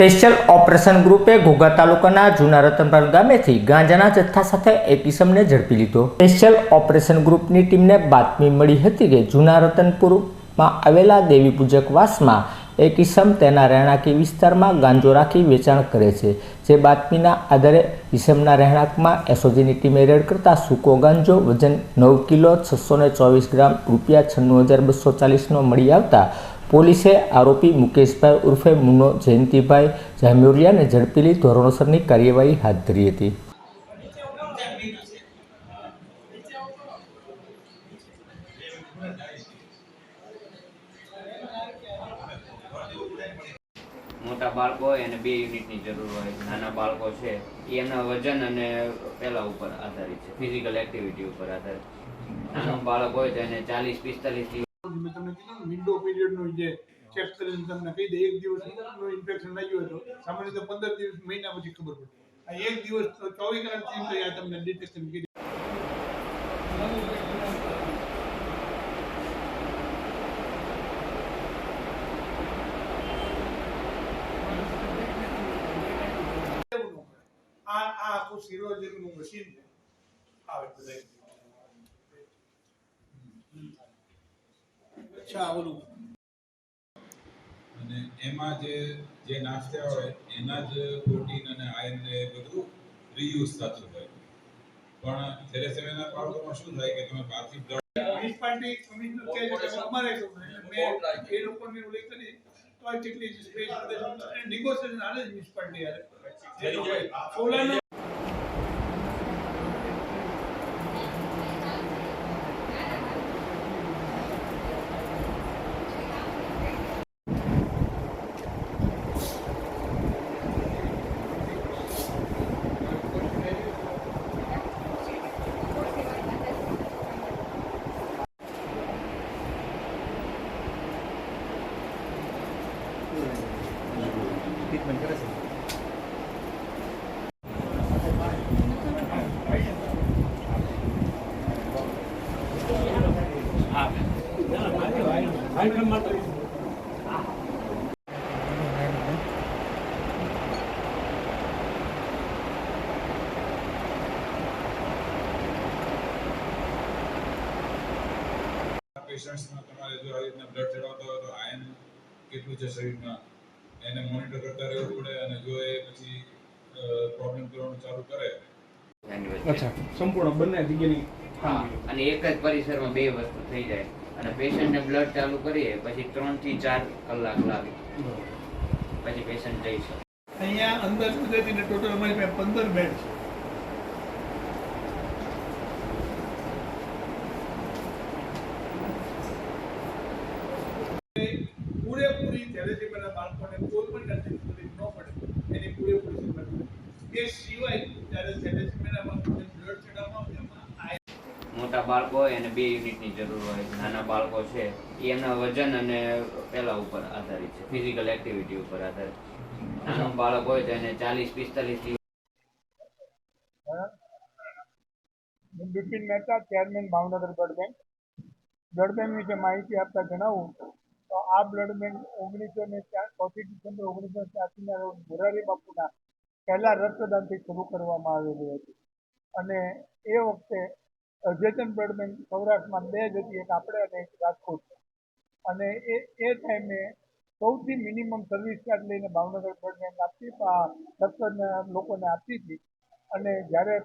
Special operation ગ્રુપે Ghogha તાલુકાના જૂના રતનપાલ ગામેથી ગાંજાના જથ્થા સાથે એક ઇસમને ઝડપી લીધો. સ્પેશિયલ ઓપરેશન ગ્રુપની ટીમને બાતમી મળી હતી કે જૂના રતનપુરમાં આવેલા દેવી પૂજક વાસમાં એક તેના રહેણાંકી વિસ્તારમાં ગાંજો રાખી વેચાણ કરે છે. જે બાતમીના આધારે ઇસમના રહેણાંકમાં એસઓજીની ટીમે રેડ કરતા સૂકો ગાંજો વજન નવ કિલો છસો ચોવીસ ગ્રામ રૂપિયા છન્નું હજાર બસો ચાલીસનો મળી આવતા પોલીસે આરોપી મુકેશભાઈ ઉર્ફે મુનો જયંતિભાઈ જામ્યુરિયાને ઝડપી લઈ ધોરણસરની કાર્યવાહી હાથ ધરી હતી. મોટા બાળકો હોય એને બે યુનિટની જરૂર હોય, નાના બાળકો છે એ એમના વજન અને પેલા ઉપર આધારિત છે, ફિઝિકલ એક્ટિવિટી ઉપર આધારિત. નાનો બાળક હોય તો એને ચાલીસ પિસ્તાલીસ તમને કીધું વિન્ડો પીરિયડનું જે ચેક કરીને તમને કહી દે, એક દિવસનું ઇન્ફેક્શન લાગ્યું હોય તો, સામાન્ય રીતે પંદર દિવસ, મહિના પછી ખબર પડે. આ એક દિવસ ચોવીસ કલાક થઈને તો આ તમને ડિટેક્શન કરી આ આ આખું મશીન આવે બધા અચ્છા ઓલું અને એમાં જે જે નાસ્તા હોય એના જ પ્રોટીન અને આયર્ન ને બધું રીયુઝ થતું હોય. પણ થેલેસેમિયાના પાવડરમાં શું થાય કે તમે બહારથી blood મ્યુનિસિપાલિટી કમિશનર કહે છે કે અમારે એટલે મેં એ લોકોને ઉલ્લેખ કરી તો આ કેટલી સ્પેસ નેગોશિયેશન હાલે જ મ્યુનિસિપાલિટી હાલે સોલારનો પેશન્ટ્સમાં તમારે જો આવી રીતના બ્લડ ચડાવતા હોય તો આયન કેટલું છે શરીરમાં? એને મોનિટર કરતા રહેવું પડે અને જો એ પછી પ્રોબ્લેમ કરવાનું ચાલુ કરે. અચ્છા સંપૂર્ણ બંને જગ્યાની હા અને એક જ પરિસરમાં બે વસ્તુ થઈ જાય. અને પેશન્ટને બ્લડ ચાલુ કરીએ પછી ત્રણથી ચાર કલાક લાગે. પછી પેશન્ટ જઈ શકે. અહીંયા અંદર સુધીને ટોટલ અમારી પાસે પંદર બેડ છે પૂરેપૂરી થેલેસેમિયાના બાળકોને કોઈ પણ જાતની તકલીફ ન પડે એની પૂરેપૂરી સેવા કરે. એ સિવાય જ્યારે થેલેસેમિયાના બાળકોને બ્લડ ચડાવવામાં એમાં આ મોટા બાળકો હોય એને બે યુનિટની જરૂર હોય, નાના બાળકો છે, એ એમના વજન અને પેલા ઉપર આધારિત છે, ફિઝિકલ એક્ટિવિટી ઉપર આધારિત. નાનો બાળક હોય તો એને ચાલીસ, પિસ્તાલીસ હું? Bipin Mehta, chairman Bhavnagar blood bank. Blood bank વિશે માહિતી આપતા જણાવું તો આ બ્લડ બેંક ઓગણીસો ને ચોથી ડિસેમ્બર ઓગણીસો ત્યાસીના રોજ મોરારી બાપુના પહેલા રક્તદાનથી શરૂ કરવામાં આવેલી હતી. અને એ વખતે અદ્યતન બ્લડ બેંક સૌરાષ્ટ્રમાં બે જ હતી, એક આપણે અને એક રાજકોટ. અને એ એ ટાઈમે સૌથી મિનિમમ સર્વિસ ચાર્જ લઈને ભાવનગર બ્લડ બેંક આપતી રક્તના લોકોને આપતી હતી. અને જ્યારે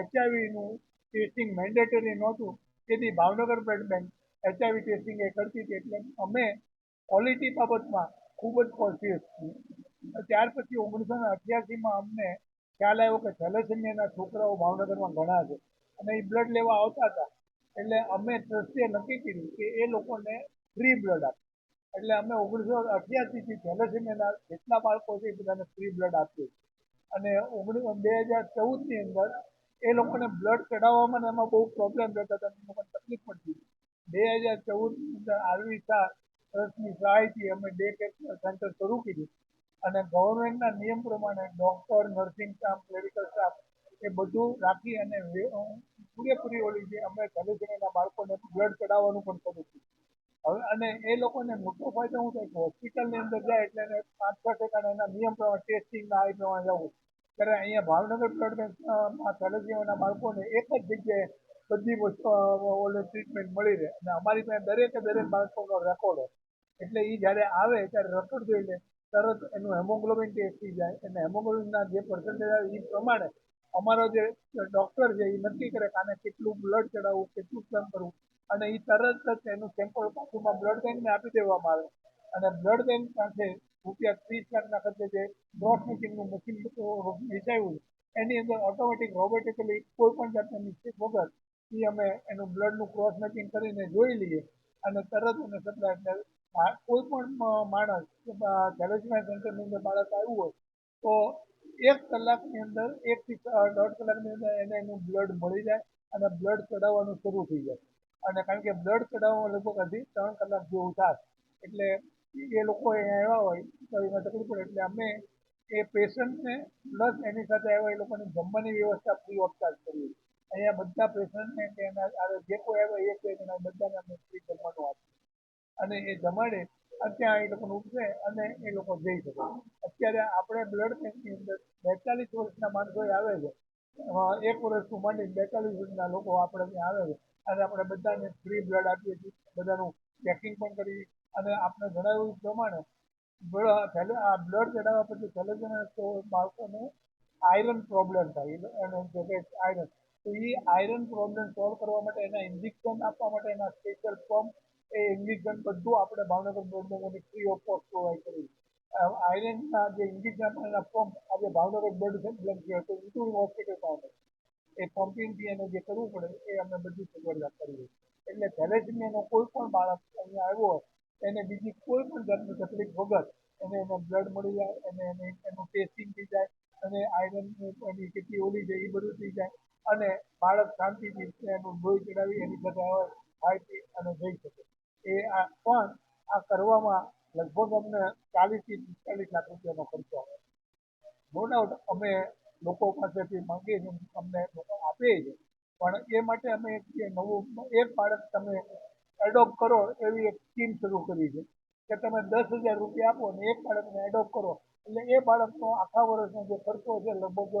એચઆઈવીનું ટેસ્ટિંગ મેન્ડેટરી નહોતું, તેથી Bhavnagar blood bank HIV testing એ કરતી હતી. એટલે અમે ક્વોલિટી બાબતમાં ખૂબ જ કોન્શિયસ છીએ. ત્યાર પછી ઓગણીસો ને અઠ્યાસીમાં અમને ખ્યાલ આવ્યો કે થેલેસેમિયાના છોકરાઓ ભાવનગરમાં ઘણા છે. અને એ બ્લડ લેવા આવતા હતા. એટલે અમે ટ્રસ્ટીએ નક્કી કર્યું કે એ લોકોને ફ્રી બ્લડ આપે. એટલે અમે ઓગણીસો અઠ્યાસીથી થેલેસેમિયાના જેટલા બાળકો છે એ બધાને ફ્રી બ્લડ આપ્યું. અને ઓગણીસો બે હજાર ચૌદની અંદર એ લોકોને બ્લડ ચડાવવામાં એમાં બહુ પ્રોબ્લેમ રહેતા હતા એ લોકોને તકલીફ પડતી બે હજાર ચૌદની અંદર આરવી શાહ ટ્રસ્ટની સહાયથી અમે ડે કેર સેન્ટર શરૂ કર્યું. અને ગવર્મેન્ટના નિયમ પ્રમાણે doctor nursing staff clerical staff એ બધું રાખી અને પૂરેપૂરી ઓલી જે અમે થેલેસેમિયાના બાળકોને બ્લડ ચડાવવાનું પણ કરું છું. હવે અને એ લોકોને મોટો ફાયદો શું થાય હોસ્પિટલની અંદર જાય એટલે એને પાંચ છ ટકાના એના નિયમ પ્રમાણે ટેસ્ટિંગના આ પ્રમાણે જવું. ત્યારે અહીંયા ભાવનગર બ્લડ બેંકમાં થેલેસિયાના બાળકોને એક જ જગ્યાએ બધી ઓલે ટ્રીટમેન્ટ મળી રહે. અને અમારી પાસે દરેકે દરેક બાળકોનો રેકોર્ડ હોય. એટલે એ જ્યારે આવે ત્યારે રેકોર્ડ જોઈ લે. તરત એનું હેમોગ્લોબિન ટેસ્ટ થઈ જાય. અને હેમોગ્લોબિનના જે પર્સન્ટેજ આવે એ પ્રમાણે અમારો જે ડૉક્ટર છે એ નક્કી કરે કે આને કેટલું બ્લડ ચડાવવું, કેટલું કેમ કરવું. અને એ તરત જ એનું સેમ્પલ બાજુમાં બ્લડ બેંકને આપી દેવામાં આવે. અને બ્લડ બેંક પાસે રૂપિયા ત્રીસ લાખના ખર્ચે જે ક્રોસ મિટિંગનું મશીન વેચાયું, એની અંદર ઓટોમેટિક રોબોટિકલી કોઈ પણ જાતના મિસ્ટેક વગર એ અમે એનું બ્લડનું ક્રોસ મેચિંગ કરીને જોઈ લઈએ. અને તરત એને સપ્લાય એટલે કોઈ પણ માણસ થેલેસેમિયા સેન્ટરની અંદર બાળક આવ્યું હોય, તો એક કલાકની અંદર એકથી દોઢ કલાકની અંદર એને એનું બ્લડ મળી જાય અને બ્લડ ચડાવવાનું શરૂ થઈ જાય. અને કારણ કે બ્લડ ચડાવવામાં લગભગ અઢી ત્રણ કલાક જેવું થાય. એટલે એ લોકો અહીંયા આવ્યા હોય, તો એમાં તકલીફ પડે. એટલે અમે એ પેશન્ટને પ્લસ એની સાથે આવ્યા, એ લોકોની જમવાની વ્યવસ્થા ફ્રી ઓફ ચાર્જ કરીએ અહીંયા બધા પેશન્ટને કે એના જે કોઈ આવ્યા એક કોઈ એના બધાને અમે ફ્રી જમવાનું આપીએ અને એ જમાડે ત્યાં એ લોકોને ઉપસે અને એ લોકો જઈ શકે. અત્યારે આપણે બ્લડ બેંકની અંદર બેતાલીસ વર્ષના માણસો આવે છે. એક વર્ષનું માંડીને બેતાલીસ વર્ષના લોકો આપણે ત્યાં આવે છે. અને આપણે બધાને ફ્રી બ્લડ આપીએ છીએ. બધાનું ચેકિંગ પણ કરી અને આપણે જણાવ્યું પ્રમાણે આ બ્લડ ચડાવવા પછી થેલેસેમિયા બાળકોને આયરન પ્રોબ્લેમ થાય. કે કે આયરન તો એ આયરન પ્રોબ્લેમ સોલ્વ કરવા માટે એના ઇન્જેક્શન આપવા માટે એના સ્પેશિયલ પંપ એ ઇન્જેક્શન બધું આપણે ભાવનગર બોર્ડમાં ફ્રી ઓફ કોસ્ટ પ્રોવાઈડ કરીએ આયરનના જે ઇન્ડિક એના પંપ આજે ભાવનગર બ્લડ બેંક છે તો ઇન્ક્લુડિંગ હોસ્પિટલ પાસે એ પમ્પિંગથી એને જે કરવું પડે, એ અમે બધી સગવડતા કરીએ એટલે થેલેસેમિયાનો કોઈ પણ બાળક અહીંયા આવ્યો હોય, એને બીજી કોઈ પણ જાતની તકલીફ વગર એને એને બ્લડ મળી જાય અને એને એનું ટેસ્ટિંગ થઈ જાય, અને આયરન એની કેટલી ઓલી છે, એ બધું થઈ જાય, અને બાળક શાંતિથી એનું લોહી ચડાવી, એની ખાઈ પી અને જઈ શકે. એ આ પણ આ કરવામાં લગભગ અમને ચાલીસથી પિસ્તાલીસ લાખ રૂપિયાનો ખર્ચો આવે. નો ડાઉટ અમે લોકો પાસેથી માંગીએ છીએ અમને લોકો આપે છે પણ એ માટે અમે એક નવું એક બાળક તમે એડોપ્ટ કરો એવી એક સ્કીમ શરૂ કરી છે કે તમે દસ હજાર રૂપિયા આપો અને એક બાળકને એડોપ્ટ કરો. એટલે એ બાળકનો આખા વર્ષનો જે ખર્ચો છે લગભગ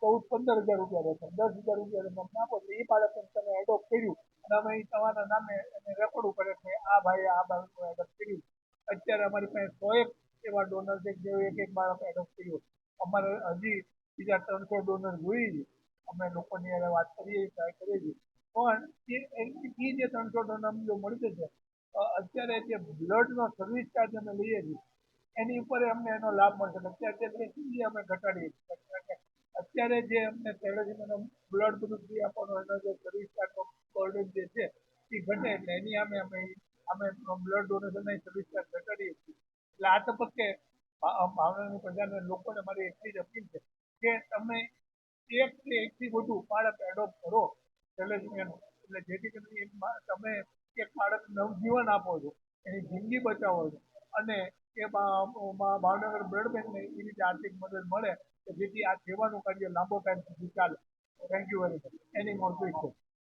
ચૌદ પંદર હજાર રૂપિયા રહેશે. દસ હજાર રૂપિયા તમે આપો એટલે એ બાળકને તમે એડોપ્ટ કર્યું. અને અમે તમારા નામે એને રેકોર્ડ ઉપર કે આ ભાઈએ આ બાળકનું એડોપ્ટ કર્યું. અત્યારે અમારી પાસે સો એક એવા ડોનર છે જે એક એક બાળક એડોપ્ટ કર્યું. અમારે હજી બીજા ત્રણસો ડોનર જોઈએ છે. અમે લોકોની હારે વાત કરીએ ટ્રાય કરીએ છીએ. પણ એ જે ત્રણસો ડોનર જો મળી જશે અત્યારે જે બ્લડનો સર્વિસ ચાર્જ અમે લઈએ છીએ, એની ઉપર અમને એનો લાભ મળશે. અત્યારે ફી અમે ઘટાડીએ છીએ, અત્યારે જે અમને થેલેસેમિયાનો બ્લડ બધું ફ્રી આપવાનો એનો જે સર્વિસ ચાર્જ બર્ડન જે છે, એ ઘટે એટલે એની અમે અમે અમે બ્લડ ડોનેશનની સર્વિસ ઘટાડીએ છીએ. એટલે આ તબક્કે ભાવનગરની પ્રજાને લોકોને મારી એટલી જ અપીલ છે કે તમે એક કે એકથી વધુ બાળક એડોપ્ટ કરો થેલેસેમિયાનું એટલે જેથી કરીને એક તમે એક બાળક નવજીવન આપો છો, એની જિંદગી બચાવો છો. અને એ ભાવનગર બ્લડ બેંકને એ રીતે આર્થિક મદદ મળે. કે જેથી આ સેવાનું કાર્ય લાંબો ટાઈમ સુધી ચાલે. Thank you very much any more